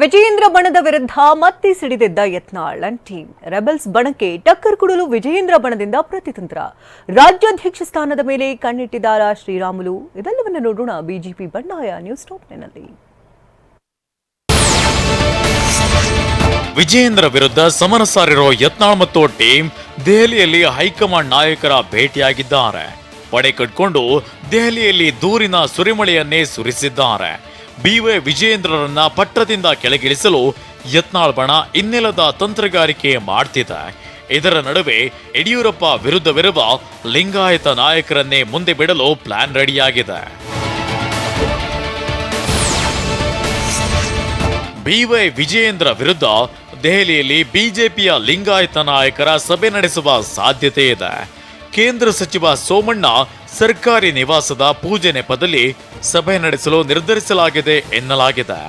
ವಿಜಯೇಂದ್ರ ಬಣದ ವಿರುದ್ಧ ಮತ್ತೆ ಸಿಡಿದಿದ್ದ ಯತ್ನಾಳ್ ಅಂಡ್ ಟೀಮ್ ರೆಬಲ್ಸ್ ಬಣಕ್ಕೆ ಟಕ್ಕರ್ ಕೊಡಲು ವಿಜಯೇಂದ್ರ ಬಣದಿಂದ ಪ್ರತಿತಂತ್ರ. ರಾಜ್ಯಾಧ್ಯಕ್ಷ ಸ್ಥಾನದ ಮೇಲೆ ಕಣ್ಣಿಟ್ಟಿದ್ದಾರಾ ಶ್ರೀರಾಮುಲು. ಇದೆಲ್ಲವನ್ನು ನೋಡೋಣ ಬಿಜೆಪಿ ಬಂಡಾಯ ನ್ಯೂಸ್ ಟಾಪ್ನಲ್ಲಿ ವಿಜಯೇಂದ್ರ ವಿರುದ್ಧ ಸಮರ ಸಾರಿರೋ ಯತ್ನಾಳ್ ಮತ್ತು ಟೀಮ್ ದೆಹಲಿಯಲ್ಲಿ ಹೈಕಮಾಂಡ್ ನಾಯಕರ ಭೇಟಿಯಾಗಿದ್ದಾರೆ. ಪಡೆ ಕಟ್ಕೊಂಡು ದೆಹಲಿಯಲ್ಲಿ ದೂರಿನ ಸುರಿಮಳೆಯನ್ನೇ ಸುರಿಸಿದ್ದಾರೆ. ಬಿವೈ ವಿಜಯೇಂದ್ರರನ್ನ ಪಟ್ಟದಿಂದ ಕೆಳಗಿಳಿಸಲು ಯತ್ನಾಳ್ ಬಣ ಇನ್ನಿಲ್ಲದ ತಂತ್ರಗಾರಿಕೆ ಮಾಡ್ತಿದೆ. ಇದರ ನಡುವೆ ಯಡಿಯೂರಪ್ಪ ವಿರುದ್ಧವಿರುವ ಲಿಂಗಾಯತ ನಾಯಕರನ್ನೇ ಮುಂದೆ ಬಿಡಲು ಪ್ಲಾನ್ ರೆಡಿಯಾಗಿದೆ. ಬಿವೈ ವಿಜಯೇಂದ್ರ ವಿರುದ್ಧ ದೆಹಲಿಯಲ್ಲಿ ಬಿಜೆಪಿಯ ಲಿಂಗಾಯತ ನಾಯಕರ ಸಭೆ ನಡೆಸುವ ಸಾಧ್ಯತೆ ಇದೆ. ಕೇಂದ್ರ ಸಚಿವ ಸೋಮಣ್ಣ ಸರ್ಕಾರಿ ನಿವಾಸದ ಪೂಜೆ ನೆಪದಲ್ಲಿ ಸಭೆ ನಡೆಸಲು ನಿರ್ಧರಿಸಲಾಗಿದೆ ಎನ್ನಲಾಗಿದೆ.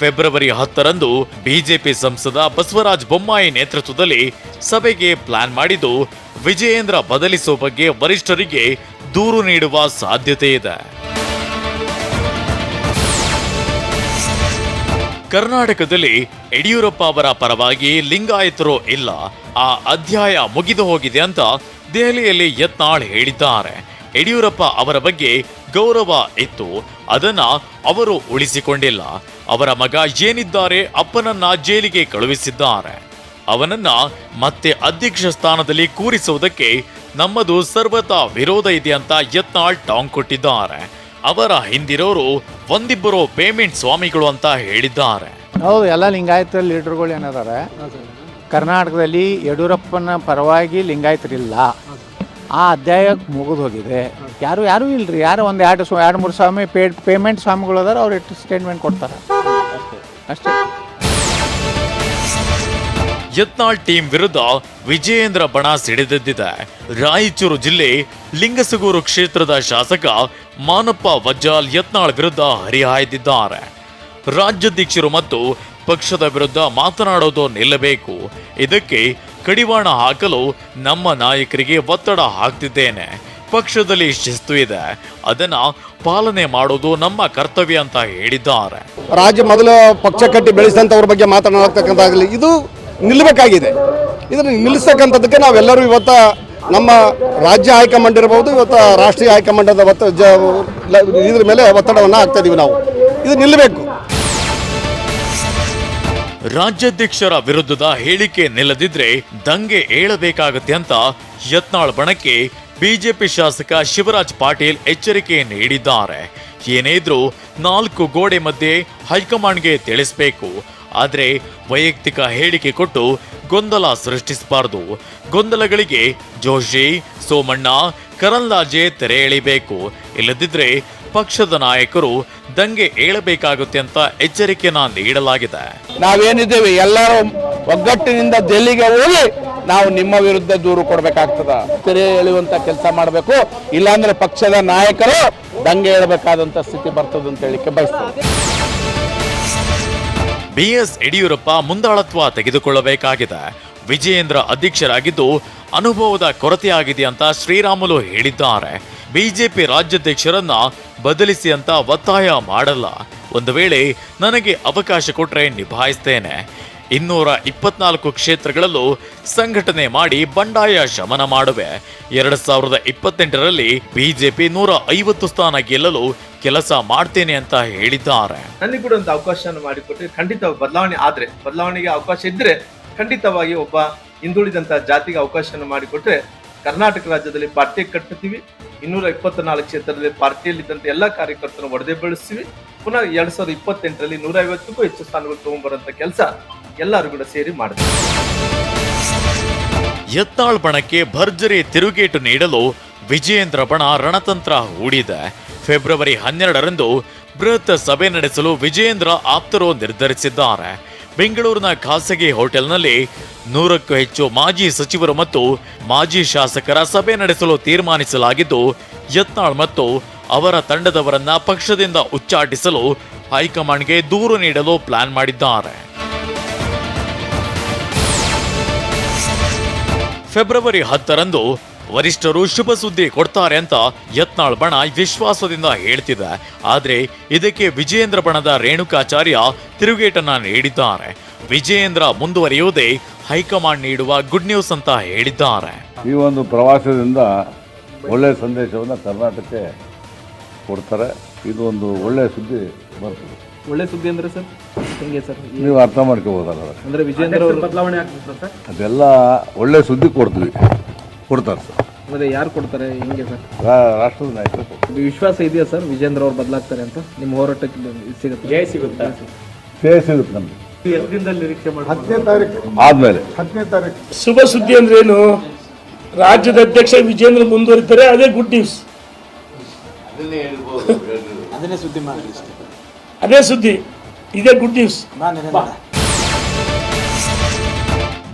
ಫೆಬ್ರವರಿ ಹತ್ತರಂದು ಬಿಜೆಪಿ ಸಂಸದ ಬಸವರಾಜ ಬೊಮ್ಮಾಯಿ ನೇತೃತ್ವದಲ್ಲಿ ಸಭೆಗೆ ಪ್ಲಾನ್ ಮಾಡಿದ್ದು, ವಿಜಯೇಂದ್ರ ಬದಲಿಸುವ ಬಗ್ಗೆ ವರಿಷ್ಠರಿಗೆ ದೂರು ನೀಡುವ ಸಾಧ್ಯತೆ ಇದೆ. ಕರ್ನಾಟಕದಲ್ಲಿ ಯಡಿಯೂರಪ್ಪ ಅವರ ಪರವಾಗಿ ಲಿಂಗಾಯತರು ಇಲ್ಲ, ಆ ಅಧ್ಯಾಯ ಮುಗಿದು ಹೋಗಿದೆ ಅಂತ ದೆಹಲಿಯಲ್ಲಿ ಯತ್ನಾಳ್ ಹೇಳಿದ್ದಾರೆ. ಯಡಿಯೂರಪ್ಪ ಅವರ ಬಗ್ಗೆ ಗೌರವ ಇತ್ತು. ಅದನ್ನ ಅವರು ಉಳಿಸಿಕೊಂಡಿಲ್ಲ. ಅವರ ಮಗ ಏನಿದ್ದಾರೆ ಅಪ್ಪನನ್ನ ಜೈಲಿಗೆ ಕಳುಹಿಸಿದ್ದಾರೆ. ಅವನನ್ನ ಮತ್ತೆ ಅಧ್ಯಕ್ಷ ಸ್ಥಾನದಲ್ಲಿ ಕೂರಿಸುವುದಕ್ಕೆ ನಮ್ಮದು ಸರ್ವತಾ ವಿರೋಧ ಇದೆ ಅಂತ ಯತ್ನಾಳ್ ಟಾಂಗ್ ಕೊಟ್ಟಿದ್ದಾರೆ. ಅವರ ಹಿಂದಿರೋರು ಒಂದಿಬ್ಬರು ಪೇಮೆಂಟ್ ಸ್ವಾಮಿಗಳು ಅಂತ ಹೇಳಿದ್ದಾರೆ. ಹೌದು ಎಲ್ಲ ಲಿಂಗಾಯತ ಲೀಡರ್ಗಳು ಏನಾದ್ರೆ ಕರ್ನಾಟಕದಲ್ಲಿ ಯಡಿಯೂರಪ್ಪನ ಪರವಾಗಿ ಲಿಂಗಾಯತರಿಲ್ಲ. ಆ ಅಧ್ಯಾಯ ಮುಗಿದು ಹೋಗಿದೆ. ಯಾರು, ಯಾರೂ ಇಲ್ರಿ? ಯಾರು ಒಂದು ಎರಡು ಎರಡು ಮೂರು ಸ್ವಾಮಿ ಪೇ ಪೇಮೆಂಟ್ ಸ್ವಾಮಿಗಳು ಅದಾರ, ಅವ್ರು ಎಷ್ಟು ಸ್ಟೇಟ್ಮೆಂಟ್ ಕೊಡ್ತಾರೆ. ಅಷ್ಟೇ. ಯತ್ನಾಳ್ ಟೀಮ್ ವಿರುದ್ಧ ವಿಜಯೇಂದ್ರ ಬಣ ಸಿಡಿದೆದ್ದಿದೆ. ರಾಯಚೂರು ಜಿಲ್ಲೆ ಲಿಂಗಸಗೂರು ಕ್ಷೇತ್ರದ ಶಾಸಕ ಮಾನಪ್ಪ ವಜ್ಜಾಲ್ ಯತ್ನಾಳ್ ವಿರುದ್ಧ ಹರಿಹಾಯ್ದಿದ್ದಾರೆ. ರಾಜ್ಯಾಧ್ಯಕ್ಷರು ಮತ್ತು ಪಕ್ಷದ ವಿರುದ್ಧ ಮಾತನಾಡೋದು ನಿಲ್ಲಬೇಕು. ಇದಕ್ಕೆ ಕಡಿವಾಣ ಹಾಕಲು ನಮ್ಮ ನಾಯಕರಿಗೆ ಒತ್ತಡ ಹಾಕ್ತಿದ್ದೇನೆ. ಪಕ್ಷದಲ್ಲಿ ಶಿಸ್ತು ಇದೆ. ಅದನ್ನ ಪಾಲನೆ ಮಾಡೋದು ನಮ್ಮ ಕರ್ತವ್ಯ ಅಂತ ಹೇಳಿದ್ದಾರೆ. ರಾಜ್ಯ ಮೊದಲು ಪಕ್ಷ ಕಟ್ಟಿ ಬೆಳೆಸಿದಂಥವ್ರ ಬಗ್ಗೆ ಮಾತನಾಡತಕ್ಕಂಥಾಗಲಿ ಇದು ನಿಲ್ಲಬೇಕಾಗಿದೆ ಇದನ್ನು ನಿಲ್ಲಿಸ್ತಕ್ಕಂಥದ್ದಕ್ಕೆ ನಾವೆಲ್ಲರೂ ಇವತ್ತ ನಮ್ಮ ರಾಜ್ಯ ಹೈಕಮಾಂಡ್ ಇರ್ಬೋದು, ಇವತ್ತು ರಾಷ್ಟ್ರೀಯ ಹೈಕಮಾಂಡದ ಒತ್ತ ಇದ್ರ ಮೇಲೆ ಒತ್ತಡವನ್ನು ಹಾಕ್ತಾ ಇದೀವಿ ನಾವು. ಇದು ನಿಲ್ಲಬೇಕು. ರಾಜ್ಯಾಧ್ಯಕ್ಷರ ವಿರುದ್ಧದ ಹೇಳಿಕೆ ನಿಲ್ಲದಿದ್ರೆ ದಂಗೆ ಏಳಬೇಕಾಗತ್ತೆ ಅಂತ ಯತ್ನಾಳ್ ಬಣಕ್ಕೆ ಬಿಜೆಪಿ ಶಾಸಕ ಶಿವರಾಜ್ ಪಾಟೀಲ್ ಎಚ್ಚರಿಕೆ ನೀಡಿದ್ದಾರೆ. ಏನೇ ಇದ್ರೂ ನಾಲ್ಕು ಗೋಡೆ ಮಧ್ಯೆ ಹೈಕಮಾಂಡ್ಗೆ ತಿಳಿಸಬೇಕು. ಆದರೆ ವೈಯಕ್ತಿಕ ಹೇಳಿಕೆ ಕೊಟ್ಟು ಗೊಂದಲ ಸೃಷ್ಟಿಸಬಾರದು. ಗೊಂದಲಗಳಿಗೆ ಜೋಶಿ, ಸೋಮಣ್ಣ ಕರಂದಾಜೆ ತೆರೆ ಎಳಿಬೇಕು. ಇಲ್ಲದಿದ್ರೆ ಪಕ್ಷದ ನಾಯಕರು ದಂಗೆ ಏಳಬೇಕಾಗುತ್ತೆ ಅಂತ ಎಚ್ಚರಿಕೆಯನ್ನ ನೀಡಲಾಗಿದೆ. ನಾವೇನಿದ್ದೇವೆ? ಎಲ್ಲರೂ ಒಗ್ಗಟ್ಟಿನಿಂದ ದೆಲ್ಲಿಗೆ ಹೋಗಿ ನಾವು ನಿಮ್ಮ ವಿರುದ್ಧ ದೂರು ಕೊಡಬೇಕಾಗ್ತದ. ತೆರೆ ಎಳೆಯುವಂತ ಕೆಲಸ ಮಾಡಬೇಕು. ಇಲ್ಲಾಂದ್ರೆ ಪಕ್ಷದ ನಾಯಕರು ದಂಗೆ ಏಳಬೇಕಾದಂತ ಸ್ಥಿತಿ ಬರ್ತದೆ ಅಂತ ಹೇಳಿಕೆ ಬಯಸ್ತದೆ ಬಿಎಸ್ ಯಡಿಯೂರಪ್ಪ ಮುಂದಾಳತ್ವ ತೆಗೆದುಕೊಳ್ಳಬೇಕಾಗಿದೆ. ವಿಜಯೇಂದ್ರ ಅಧ್ಯಕ್ಷರಾಗಿದ್ದು ಅನುಭವದ ಕೊರತೆಯಾಗಿದೆ ಅಂತ ಶ್ರೀರಾಮುಲು ಹೇಳಿದ್ದಾರೆ. ಬಿಜೆಪಿ ರಾಜ್ಯಾಧ್ಯಕ್ಷರನ್ನ ಬದಲಿಸಿ ಅಂತ ಒತ್ತಾಯ ಮಾಡಲ್ಲ. ಒಂದು ವೇಳೆ ನನಗೆ ಅವಕಾಶ ಕೊಟ್ಟರೆ ನಿಭಾಯಿಸ್ತೇನೆ. ಇನ್ನೂರ ಇಪ್ಪತ್ನಾಲ್ಕು ಕ್ಷೇತ್ರಗಳಲ್ಲೂ ಸಂಘಟನೆ ಮಾಡಿ ಬಂಡಾಯ ಶಮನ ಮಾಡುವೆ. ಎರಡ್ ಸಾವಿರದ ಇಪ್ಪತ್ತೆಂಟರಲ್ಲಿ ಬಿಜೆಪಿ ನೂರ ಐವತ್ತು ಸ್ಥಾನ ಗೆಲ್ಲಲು ಕೆಲಸ ಮಾಡ್ತೇನೆ ಅಂತ ಹೇಳಿದ್ದಾರೆ. ನನಗೆ ಕೂಡ ಒಂದು ಅವಕಾಶವನ್ನು ಮಾಡಿಕೊಟ್ಟು ಖಂಡಿತ ಬದಲಾವಣೆ ಆದ್ರೆ, ಬದಲಾವಣೆಗೆ ಅವಕಾಶ ಇದ್ರೆ ಖಂಡಿತವಾಗಿ ಒಬ್ಬ ಹಿಂದುಳಿದಂತ ಜಾತಿಗೆ ಅವಕಾಶವನ್ನು ಮಾಡಿಕೊಟ್ರೆ ಕರ್ನಾಟಕ ರಾಜ್ಯದಲ್ಲಿ ಪಾರ್ಟಿ ಕಟ್ಟುತ್ತೀವಿ ಇನ್ನೂರ ಇಪ್ಪತ್ನಾಲ್ಕು ಕ್ಷೇತ್ರದಲ್ಲಿ ಪಾರ್ಟಿಯಲ್ಲಿದ್ದಂಥ ಎಲ್ಲ ಕಾರ್ಯಕರ್ತರನ್ನು ಒಡೆದೇ ಬೆಳೆಸ್ತೀವಿ. ಪುನಃ ಎರಡ್ ಸಾವಿರದ ಇಪ್ಪತ್ತೆಂಟರಲ್ಲಿ ನೂರ ಐವತ್ತಕ್ಕೂ ಹೆಚ್ಚು ಸ್ಥಾನಗಳು ತಗೊಂಡ್ಬರುವಂತ ಕೆಲಸ ಎಲ್ಲರೂ ಕೂಡ ಸೇರಿ ಮಾಡ್ತೀವಿ. ಯತ್ನಾಳ್ ಬಣಕ್ಕೆ ಭರ್ಜರಿ ತಿರುಗೇಟು ನೀಡಲು ವಿಜಯೇಂದ್ರ ಬಣ ರಣತಂತ್ರ ಹೂಡಿದೆ. ಫೆಬ್ರವರಿ ಹನ್ನೆರಡರಂದು ಬೃಹತ್ ಸಭೆ ನಡೆಸಲು ವಿಜಯೇಂದ್ರ ಆಪ್ತರು ನಿರ್ಧರಿಸಿದ್ದಾರೆ. ಬೆಂಗಳೂರಿನ ಖಾಸಗಿ ಹೋಟೆಲ್ನಲ್ಲಿ ನೂರಕ್ಕೂ ಹೆಚ್ಚು ಮಾಜಿ ಸಚಿವರು ಮತ್ತು ಮಾಜಿ ಶಾಸಕರ ಸಭೆ ನಡೆಸಲು ತೀರ್ಮಾನಿಸಲಾಗಿದ್ದು, ಯತ್ನಾಳ್ ಮತ್ತು ಅವರ ತಂಡದವರನ್ನ ಪಕ್ಷದಿಂದ ಉಚ್ಚಾಟಿಸಲು ಹೈಕಮಾಂಡ್ಗೆ ದೂರು ನೀಡಲು ಪ್ಲಾನ್ ಮಾಡಿದ್ದಾರೆ. ಫೆಬ್ರವರಿ ಹತ್ತರಂದು ವರಿಷ್ಠರು ಶುಭ ಸುದ್ದಿ ಕೊಡ್ತಾರೆ ಅಂತ ಯತ್ನಾಳ್ ಬಣ ವಿಶ್ವಾಸದಿಂದ ಹೇಳ್ತಿದೆ. ಆದರೆ ಇದಕ್ಕೆ ವಿಜಯೇಂದ್ರ ಬಣದ ರೇಣುಕಾಚಾರ್ಯ ತಿರುಗೇಟನ್ನ ನೀಡಿದ್ದಾರೆ. ವಿಜಯೇಂದ್ರ ಮುಂದುವರಿಯುವುದೇ ಹೈಕಮಾಂಡ್ ನೀಡುವ ಗುಡ್ ನ್ಯೂಸ್ ಅಂತ ಹೇಳಿದ್ದಾರೆ. ಈ ಒಂದು ಪ್ರವಾಸದಿಂದ ಒಳ್ಳೆಯ ಸಂದೇಶವನ್ನು ಕರ್ನಾಟಕಕ್ಕೆ ಕೊಡ್ತಾರೆ. ಇದು ಒಂದು ಒಳ್ಳೆಯ ಸುದ್ದಿ ಬರ್ತದೆ. ಒಳ್ಳೆ ಸುದ್ದಿ ಅಂದ್ರೆ ಸರ್? ಹೆಂಗೆ ಸರ್? ನೀವು ಅರ್ಥ ಮಾಡ್ಕೋಬೋದಲ್ಲ ಅಂದ್ರೆ ವಿಜೇಂದ್ರ ಅವರು ಬದಲಾವಣೆ ಆಗ್ತದೆ ಸರ್? ಅದೆಲ್ಲ ಒಳ್ಳೆ ಸುದ್ದಿ ಕೊಡ್ತೀವಿ. ಕೊಡ್ತಾರೆ ಸರ್. ಅಂದ್ರೆ ಯಾರು ಕೊಡ್ತಾರೆ? ಹೆಂಗೆ ಸರ್? ರಾಷ್ಟ್ರದ ನಾಯಕರು ಇದು ವಿಶ್ವಾಸ ಇದೆಯಾ ಸರ್? ವಿಜೇಂದ್ರ ಅವ್ರು ಬದಲಾಗ್ತಾರೆ ಅಂತ? ನಿಮ್ಮ ಹೋರಾಟಕ್ಕೆ ಇದು ಸಿಗುತ್ತೆ? ಜಯ ಸಿಗುತ್ತೆ? ಜಯ ಸಿಗುತ್ತೆ ನಮಗೆ. ಆದಮೇಲೆ. ಶುಭ ಸುದ್ದಿ ಅಂದ್ರೆ ಏನು? ರಾಜ್ಯದ ಅಧ್ಯಕ್ಷ ವಿಜೇಂದ್ರ ಮುಂದುವರಿತಾರೆ ಅದೇ ಗುಡ್ ನ್ಯೂಸ್ ಅದೇ ಸುದ್ದಿ. ಇದೇ ಗುಡ್ ನ್ಯೂಸ್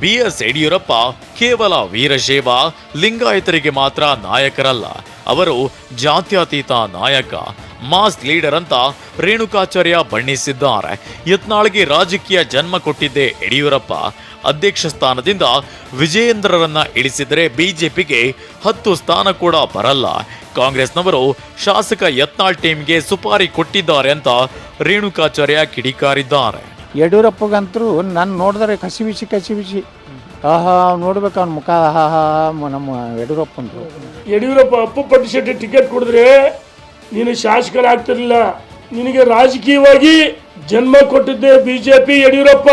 ಬಿಎಸ್ ಯಡಿಯೂರಪ್ಪ ಕೇವಲ ವೀರಶೈವ ಲಿಂಗಾಯತರಿಗೆ ಮಾತ್ರ ನಾಯಕರಲ್ಲ. ಅವರು ಜಾತ್ಯಾತೀತ ನಾಯಕ. ಮಾಸ್ ಲೀಡರ್ ಅಂತ ರೇಣುಕಾಚಾರ್ಯ ಬಣ್ಣಿಸಿದ್ದಾರೆ. ಯತ್ನಾಳ್ಗೆ ರಾಜಕೀಯ ಜನ್ಮ ಕೊಟ್ಟಿದ್ದೇ ಯಡಿಯೂರಪ್ಪ. ಅಧ್ಯಕ್ಷ ಸ್ಥಾನದಿಂದ ವಿಜಯೇಂದ್ರರನ್ನ ಇಳಿಸಿದರೆ ಬಿಜೆಪಿಗೆ ಹತ್ತು ಸ್ಥಾನ ಕೂಡ ಬರಲ್ಲ. ಕಾಂಗ್ರೆಸ್ನವರು ಶಾಸಕ ಯತ್ನಾಳ್ ಟೀಮ್ಗೆ ಸುಪಾರಿ ಕೊಟ್ಟಿದ್ದಾರೆ ಅಂತ ರೇಣುಕಾಚಾರ್ಯ ಕಿಡಿಕಾರಿದ್ದಾರೆ. ಯಡಿಯೂರಪ್ಪಗಂತರೂ ನಾನು ನೋಡಿದ್ರೆ ಕಸಿ ಬಿಸಿ ಕಸಿ ಬಿಸಿ. ಆಹಾ ನೋಡ್ಬೇಕು ಅವ್ನ ಮುಖ. ಆಹಾ ನಮ್ಮ ಯಡಿಯೂರಪ್ಪಂದು. ಯಡಿಯೂರಪ್ಪ ಅಪ್ಪು ಪಟ್ಟಿಶೆಟ್ಟಿ ಟಿಕೆಟ್ ಕೊಡಿದ್ರೆ ನೀನು ಶಾಸಕನಾಗ್ತಿರಲಿಲ್ಲ ನಿನಗೆ ರಾಜಕೀಯವಾಗಿ ಜನ್ಮ ಕೊಟ್ಟಿದ್ದೆ ಬಿಜೆಪಿ ಯಡಿಯೂರಪ್ಪ.